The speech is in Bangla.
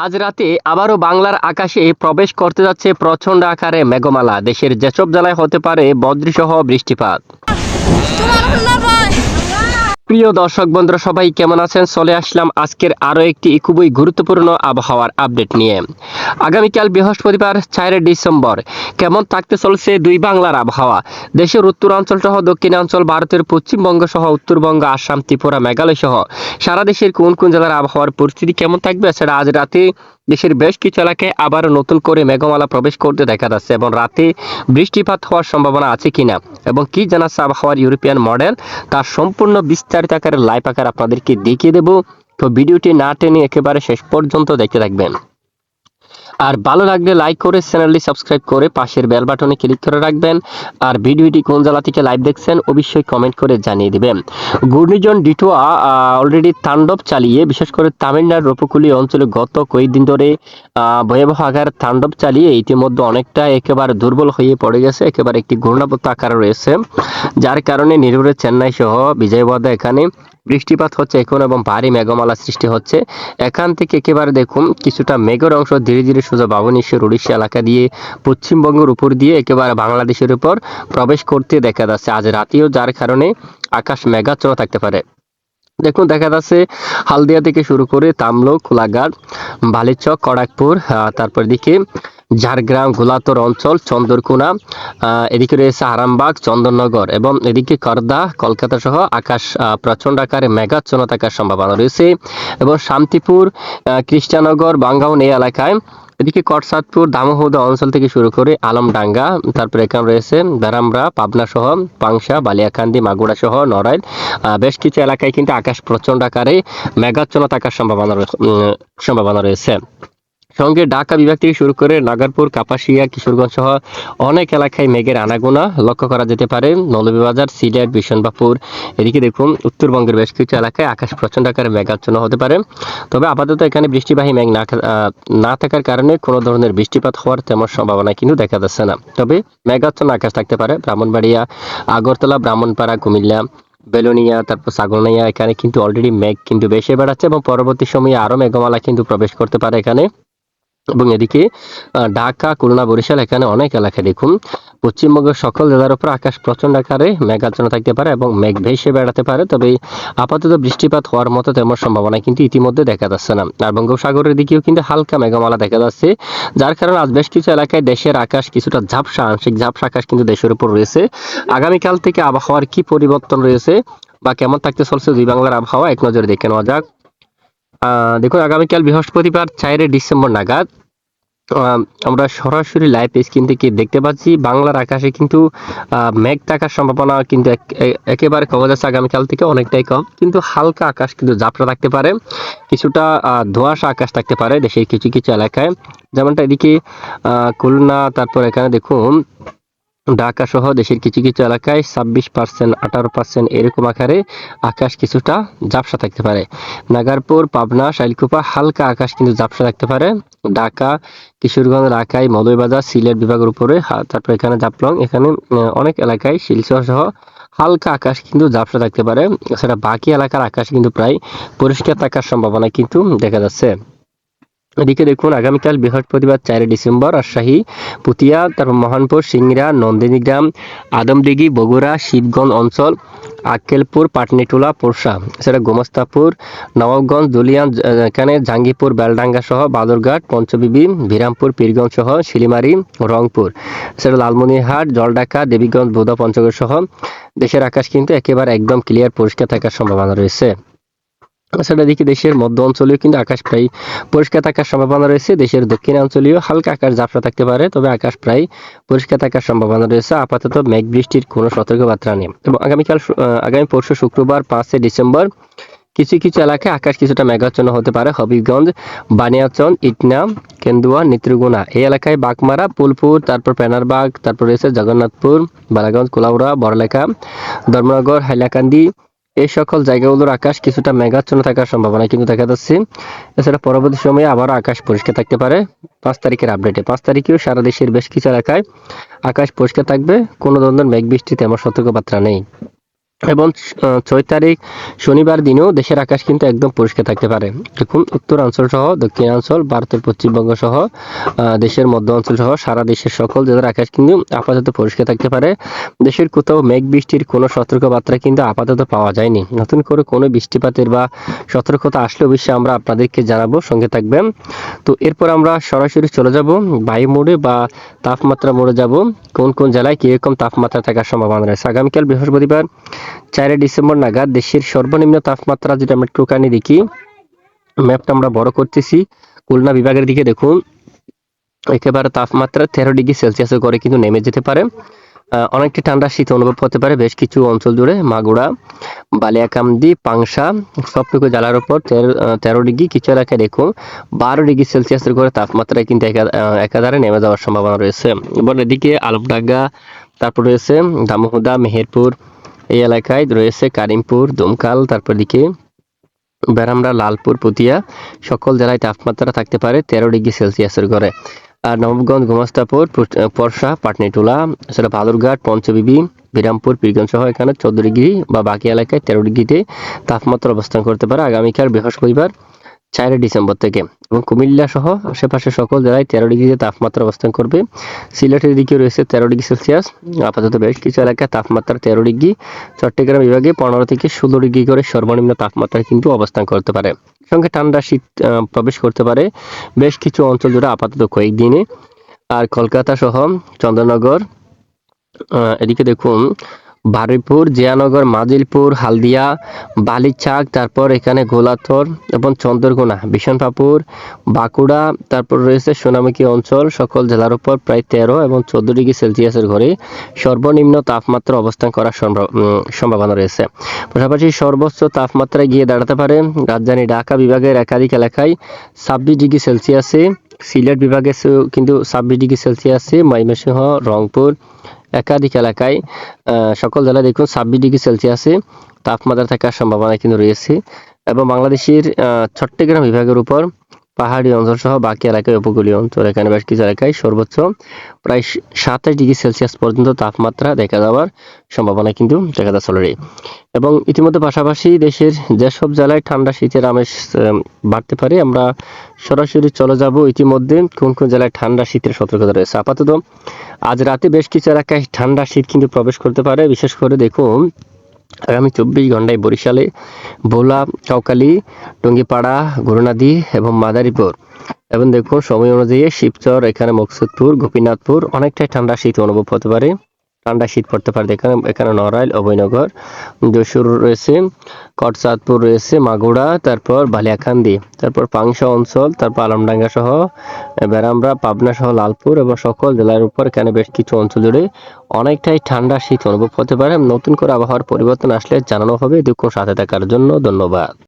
আজ রাতে আবারও বাংলার আকাশে প্রবেশ করতে যাচ্ছে প্রচণ্ড আকারে মেঘমালা। দেশের যেসব জেলায় হতে পারে বদ্রিসহ বৃষ্টিপাত। প্রিয় দর্শক বন্ধুরা, সবাই কেমন আছেন? চলে আসলাম আজকের আরও একটি খুবই গুরুত্বপূর্ণ আবহাওয়ার আপডেট নিয়ে। আগামীকাল বৃহস্পতিবার, চার ডিসেম্বর, কেমন থাকতে চলছে দুই বাংলার আবহাওয়া? দেশের উত্তরাঞ্চল সহ দক্ষিণাঞ্চল, ভারতের পশ্চিমবঙ্গ সহ উত্তরবঙ্গ, আসাম, ত্রিপুরা, মেঘালয় সহ সারা দেশের কোন কোন জেলার আবহাওয়ার পরিস্থিতি কেমন থাকবে সেটা আজ রাতে দেশের বেশ কিছু এলাকায় আবারও নতুন করে মেঘমালা প্রবেশ করতে দেখা যাচ্ছে এবং রাতে বৃষ্টিপাত হওয়ার সম্ভাবনা আছে কিনা এবং কি জানাচ্ছে আবহাওয়ার ইউরোপিয়ান মডেল তার সম্পূর্ণ বিস্তারিত আকারে লাইফ আকার আপনাদেরকে দেখিয়ে দেব। তো ভিডিওটি না টেনে একেবারে শেষ পর্যন্ত দেখতে থাকবেন। আর ভালো লাগলে লাইক করে চ্যানেলটি সাবস্ক্রাইব করে পাশের বেল বাটনে ক্লিক করে রাখবেন। আর ভিডিওটি কোন জেলা থেকে লাইভ দেখছেন অবশ্যই কমেন্ট করে জানিয়ে দিবেন। ঘূর্ণিঝড় ডিটোয়া অলরেডি তাণ্ডব চালিয়ে, বিশেষ করে তামিলনাড়ুর উপকূলীয় অঞ্চলে গত কয়েকদিন ধরে ভয়াবহ আকার তাণ্ডব চালিয়ে ইতিমধ্যে অনেকটা একেবারে দুর্বল হয়ে পড়ে গেছে। একেবারে একটি ঘূর্ণাবর্ত আকারে রয়েছে, যার কারণে নিরুরে চেন্নাই সহ বিজয়বাদা এখানে বৃষ্টিপাত হচ্ছে এখন এবং ভারী মেঘমালা সৃষ্টি হচ্ছে। এখান থেকে একেবারে দেখুন, কিছুটা মেঘের অংশ ধীরে ধীরে সোজা বাবনেশ্বর উড়িষ্যা এলাকা দিয়ে পশ্চিমবঙ্গের উপর দিয়ে একেবারে বাংলাদেশের উপর প্রবেশ করতে দেখা যাচ্ছে। আজ রাতেও যার কারণে আকাশ মেঘাচ্ছন্ন থাকতে পারে। দেখুন, দেখা যাচ্ছে হালদিয়া থেকে শুরু করে তামলুক, কোলাঘাট, বালিচক কড়াকপুর তারপর দিকে ঝাড়গ্রাম, গোলাতর অঞ্চল, চন্দরকোনা এদিকে রয়েছে আরামবাগ, চন্দননগর এবং এদিকে করদা কলকাতা সহ আকাশ প্রচণ্ড আকারে মেঘাচ্ছন্ন থাকার সম্ভাবনা রয়েছে এবং শান্তিপুর খ্রিস্টানগর বাঙ্গাউন এই এলাকায়। এদিকে কটসাদপুর দামোহদা অঞ্চল থেকে শুরু করে আলমডাঙ্গা, তারপর এখানে রয়েছে বেরামরা পাবনা সহ পাংশা বালিয়াকান্দি, মাগুরা সহ নড়াইল। বেশ কিছু এলাকায় কিন্তু আকাশ প্রচণ্ড আকারে মেঘাচ্ছন্ন থাকার সম্ভাবনা সম্ভাবনা রয়েছে। সঙ্গে ঢাকা বিভাগ থেকে শুরু করে নাগারপুর, কাপাসিয়া, কিশোরগঞ্জ সহ অনেক এলাকায় মেঘের আনাগোনা লক্ষ্য করা যেতে পারে। নলবীবাজার সিলেট বিশনবাপুর এদিকে দেখুন উত্তরবঙ্গের বেশ কিছু এলাকায় আকাশ প্রচণ্ড আকারে মেঘাচ্ছন্ন হতে পারে। তবে আপাতত এখানে বৃষ্টিবাহী মেঘ না থাকার কারণে কোনো ধরনের বৃষ্টিপাত হওয়ার তেমন সম্ভাবনা কিন্তু দেখা যাচ্ছে না। তবে মেঘাচ্ছন্ন আকাশ থাকতে পারে। ব্রাহ্মণবাড়িয়া, আগরতলা, ব্রাহ্মণপাড়া, কুমিল্লা, বেলুনিয়া, তারপর সাগরনিয়া, এখানে কিন্তু অলরেডি মেঘ কিন্তু বেশি বেড়াচ্ছে এবং পরবর্তী সময়ে আরও মেঘমালা কিন্তু প্রবেশ করতে পারে এখানে। এবং এদিকে ঢাকা, খুলনা, বরিশাল, এখানে অনেক এলাকায় দেখুন। পশ্চিমবঙ্গের সকল জেলার উপর আকাশ প্রচণ্ড আকারে মেঘাচ্ছন্ন থাকতে পারে এবং মেঘ ভেসে বেড়াতে পারে, তবে আপাতত বৃষ্টিপাত হওয়ার মতো তেমন সম্ভাবনা কিন্তু ইতিমধ্যে দেখা যাচ্ছে না। আর বঙ্গোপসাগরের দিকেও কিন্তু হালকা মেঘমালা দেখা যাচ্ছে, যার কারণে আজ বেশ কিছু এলাকায় দেশের আকাশ কিছুটা ঝাপসা, আংশিক ঝাপসা আকাশ কিন্তু দেশের উপর রয়েছে। আগামীকাল থেকে আবহাওয়ার কি পরিবর্তন রয়েছে বা কেমন থাকতে চলছে দুই বাংলার আবহাওয়া, এক নজরে দেখে নেওয়া যাক। দেখুন, আগামীকাল বৃহস্পতিবার চারে ডিসেম্বর নাগাদ আমরা সরাসরি লাইভ স্ক্রিন থেকে দেখতে পাচ্ছি, বাংলার আকাশে কিন্তু মেঘ থাকার সম্ভাবনা কিন্তু একেবারে কমে যাচ্ছে আগামীকাল থেকে অনেকটাই কম, কিন্তু হালকা আকাশ কিন্তু ঝাপটা থাকতে পারে, কিছুটা ধোঁয়াশা আকাশ থাকতে পারে দেশের কিছু কিছু এলাকায়। যেমনটা এদিকে খুলনা, তারপর এখানে দেখুন ঢাকা সহ দেশের কিছু কিছু এলাকায় ছাব্বিশ পার্সেন্ট, আঠারো পার্সেন্ট এরকম আকারে আকাশ কিছুটা ঝাপসা থাকতে পারে। নাগারপুর, পাবনা, শাইলকুপা হালকা আকাশ কিন্তু ঝাপসা থাকতে পারে। ঢাকা, কিশোরগঞ্জ রাকাই মৌলভীবাজার, সিলেট বিভাগের উপরে তারপর এখানে জাপলং এখানে অনেক এলাকায় শিলচর সহ হালকা আকাশ কিন্তু ঝাপসা থাকতে পারে। এছাড়া বাকি এলাকার আকাশ কিন্তু প্রায় পরিষ্কার থাকার সম্ভাবনা কিন্তু দেখা যাচ্ছে। এদিকে দেখুন, আগামীকাল বৃহস্পতিবার চারই ডিসেম্বর রাজশাহী, পুতিয়া, তারপর মহানপুর সিংড়া নন্দিনীগ্রাম, আদমদিঘি, বগুড়া, শিবগঞ্জ অঞ্চল, আক্কেলপুর, পাটনিটোলা, পোরশা। এছাড়া গোমস্তাপুর, নবাবগঞ্জ, দলিয়ান এখানে জাঙ্গিপুর, বেলডাঙ্গা সহ বাদরঘাট, পঞ্চবিবি, বিরামপুর, পীরগঞ্জ সহ শিলিমারি, রংপুর। এছাড়া লালমনিরহাট জলডাকা দেবীগঞ্জ বোদা পঞ্চগড় সহ দেশের আকাশ কিন্তু একেবারে একদম ক্লিয়ার পরিষ্কার থাকার সম্ভাবনা রয়েছে। এছাড়া দেখি দেশের মধ্য অঞ্চলেও কিন্তু আকাশ প্রায় পরিষ্কার থাকার সম্ভাবনা রয়েছে। দেশের দক্ষিণাঞ্চলীয় হালকা আকাশ ঝাপসা থাকতে পারে, তবে আকাশ প্রায় পরিষ্কার থাকার সম্ভাবনা রয়েছে। আপাতত মেঘ বৃষ্টির কোনো সতর্কবার্তা নেই। এবং আগামীকাল আগামী পরশু শুক্রবার পাঁচই ডিসেম্বর কিছু কিছু এলাকায় আকাশ কিছুটা মেঘাচ্ছন্ন হতে পারে। হবিগঞ্জ, বানিয়াচন, ইটনা, কেন্দুয়া নেত্রগুনা এই এলাকায় বাগমারা পুলপুর, তারপর পেনারবাগ, তারপর রয়েছে জগন্নাথপুর, বালাগঞ্জ, কোলাউড়া, বড়লেখা, ধর্মনগর, হাইলাকান্দি এই সকল জায়গাগুলোর আকাশ কিছুটা মেঘাচ্ছন্ন থাকার সম্ভাবনা কিন্তু দেখা যাচ্ছে। এছাড়া পরবর্তী সময়ে আবারও আকাশ পরিষ্কার থাকতে পারে। পাঁচ তারিখের আপডেটে পাঁচ তারিখেও সারা দেশের বেশ কিছু এলাকায় আকাশ পরিষ্কার থাকবে। কোনো ধরনের মেঘ বৃষ্টি তেমন সতর্কবার্তা নেই। এবং ছয় তারিখ শনিবার দিনেও দেশের আকাশ কিন্তু একদম পরিষ্কার থাকতে পারে। দেখুন উত্তরাঞ্চল সহ, দক্ষিণাঞ্চল, ভারতের পশ্চিমবঙ্গ সহ দেশের মধ্য অঞ্চল সহ, সারা দেশের সকল জেলার আকাশ কিন্তু আপাতত পরিষ্কার থাকতে পারে। দেশের কোথাও মেঘ বৃষ্টির কোনো সতর্কবার্তা কিন্তু আপাতত পাওয়া যায়নি। নতুন করে কোনো বৃষ্টিপাতের বা সতর্কতা আসলে অবশ্যই আমরা আপনাদেরকে জানাব, সঙ্গে থাকবেন। তো এরপর আমরা সরাসরি চলে যাব, বায়ু মোড়ে বা তাপমাত্রা মোড়ে যাব। কোন কোন জেলায় কীরকম তাপমাত্রা থাকার সম্ভাবনা রয়েছে? আগামীকাল বৃহস্পতিবার চারই ডিসেম্বর নাগাদ দেশের সর্বনিম্ন তাপমাত্রা, যেটা আমরা একটুখানি দেখি, ম্যাপটা আমরা বড় করতেছি, খুলনা বিভাগের দিকে দেখুন, একেবারে তাপমাত্রা তেরো ডিগ্রি সেলসিয়াসের করে কিন্তু নেমে যেতে পারে। অনেকটা ঠান্ডা শীত অনুভব হতে পারে, বেশ কিছু অঞ্চল জুড়ে, মাগুরা, বালিয়াকান্দি, পাংশা, সবটুকু জেলার উপর তেরো ডিগ্রি, কিছু এলাকায় দেখুন, বারো ডিগ্রি সেলসিয়াসের করে তাপমাত্রা কিন্তু একা- একাধারে নেমে যাওয়ার সম্ভাবনা রয়েছে। এবং এদিকে আলমডাঙ্গা, তারপর রয়েছে দামোহদা মেহেরপুর এই এলাকায় রয়েছে কারিমপুর, দমকাল, তারপর দিকে বেরামরা লালপুর, পুতিয়া, সকল জেলায় তাপমাত্রা থাকতে পারে তেরো ডিগ্রি সেলসিয়াসের ঘরে আর নবগঞ্জ গোমস্তাপুর পরশা, পাটনিটুলা, এছাড়া বালুরঘাট, পঞ্চবিবি, বিরামপুর পীরগঞ্জ সহ এখানে চোদ্দ ডিগ্রি বা বাকি এলাকায় তেরো ডিগ্রিতে তাপমাত্রা অবস্থান করতে পারে। আগামীকাল বৃহস্পতিবার চারই ডিসেম্বর থেকে। এবং কুমিল্লা সহ আশেপাশে সকল জেলায় তেরো ডিগ্রিতে তাপমাত্রা অবস্থান করবে। সিলেটের দিকে রয়েছে তেরো ডিগ্রি সেলসিয়াস। আপাতত বেশ কিছু এলাকায় তাপমাত্রা তেরো ডিগ্রি। চট্টগ্রাম বিভাগে পনেরো থেকে ষোলো ডিগ্রি করে সর্বনিম্ন তাপমাত্রা কিন্তু অবস্থান করতে পারে। সঙ্গে ঠান্ডা শীত প্রবেশ করতে পারে। বেশ কিছু অঞ্চল জুড়ে আপাতত কয়েকদিনে। আর কলকাতা সহ চন্দ্রনগর এদিকে দেখুন বারুইপুর, জিয়ানগর, মাজিলপুর, হালদিয়া, বালিচাক, তারপর এখানে গোলাথর এবং চন্দ্রকোনা বিশনপাপুর বাঁকুড়া, তারপর রয়েছে সোনামুখী অঞ্চল, সকল জেলার উপর প্রায় তেরো এবং চোদ্দ ডিগ্রি সেলসিয়াসের ঘরে সর্বনিম্ন তাপমাত্রা অবস্থান করার সম্ভব- সম্ভাবনা রয়েছে। পাশাপাশি সর্বোচ্চ তাপমাত্রায় গিয়ে দাঁড়াতে পারে রাজধানী ঢাকা বিভাগের একাধিক এলাকায় ছাব্বিশ ডিগ্রি সেলসিয়াসে, সিলেট বিভাগে কিন্তু ছাব্বিশ ডিগ্রি সেলসিয়াসে, ময়মনসিংহ, রংপুর একাধিক এলাকায় সকল জেলায় দেখুন ছাব্বিশ ডিগ্রি সেলসিয়াসে তাপমাত্রা থাকার সম্ভাবনা কিন্তু রয়েছে। এবং বাংলাদেশের চট্টগ্রাম বিভাগের উপর পাহাড়ি অঞ্চল সহ বাকি এলাকায় উপকূলীয় অঞ্চল। এখানে বেশ কিছু এলাকায় সর্বোচ্চ প্রায় সাতাশ ডিগ্রি সেলসিয়াস পর্যন্ত তাপমাত্রা দেখা যাওয়ার সম্ভাবনা কিন্তু দেখা যাচ্ছে অলরেডি এবং ইতিমধ্যে পাশাপাশি দেশের যেসব জেলায় ঠান্ডা শীতের আমেজ বাড়তে পারে, আমরা সরাসরি চলে যাব ইতিমধ্যে কোন কোন জেলায় ঠান্ডা শীতের সতর্কতা রয়েছে। আপাতত আজ রাতে বেশ কিছু এলাকায় ঠান্ডা শীত কিন্তু প্রবেশ করতে পারে। বিশেষ করে দেখুন আগামী চব্বিশ ঘন্টায় বরিশালে, ভোলা কাউকালি টঙ্গিপাড়া, গুরুনাদি এবং মাদারীপুর। এবং দেখুন, সময় অনুযায়ী শিবচর, এখানে মকসুদপুর, গোপীনাথপুর, অনেকটাই ঠান্ডা শীত অনুভব হতে পারে। ঠান্ডা শীত পড়তে পারে। এখানে এখানে নড়াইল, অভয়নগর, যশোর রয়েছে কটচাঁদপুর রয়েছে মাগুড়া তারপর বালিয়াকান্দি তারপর পাংশা অঞ্চল, তারপর আলমডাঙ্গা সহ বেরামরা পাবনা সহ লালপুর এবং সকল জেলার উপর এখানে বেশ কিছু অঞ্চল জুড়ে অনেকটাই ঠান্ডা শীত অনুভব হতে পারে। নতুন করে আবহাওয়ার পরিবর্তন আসলে জানানো হবে। দুঃখ সাথে থাকার জন্য ধন্যবাদ।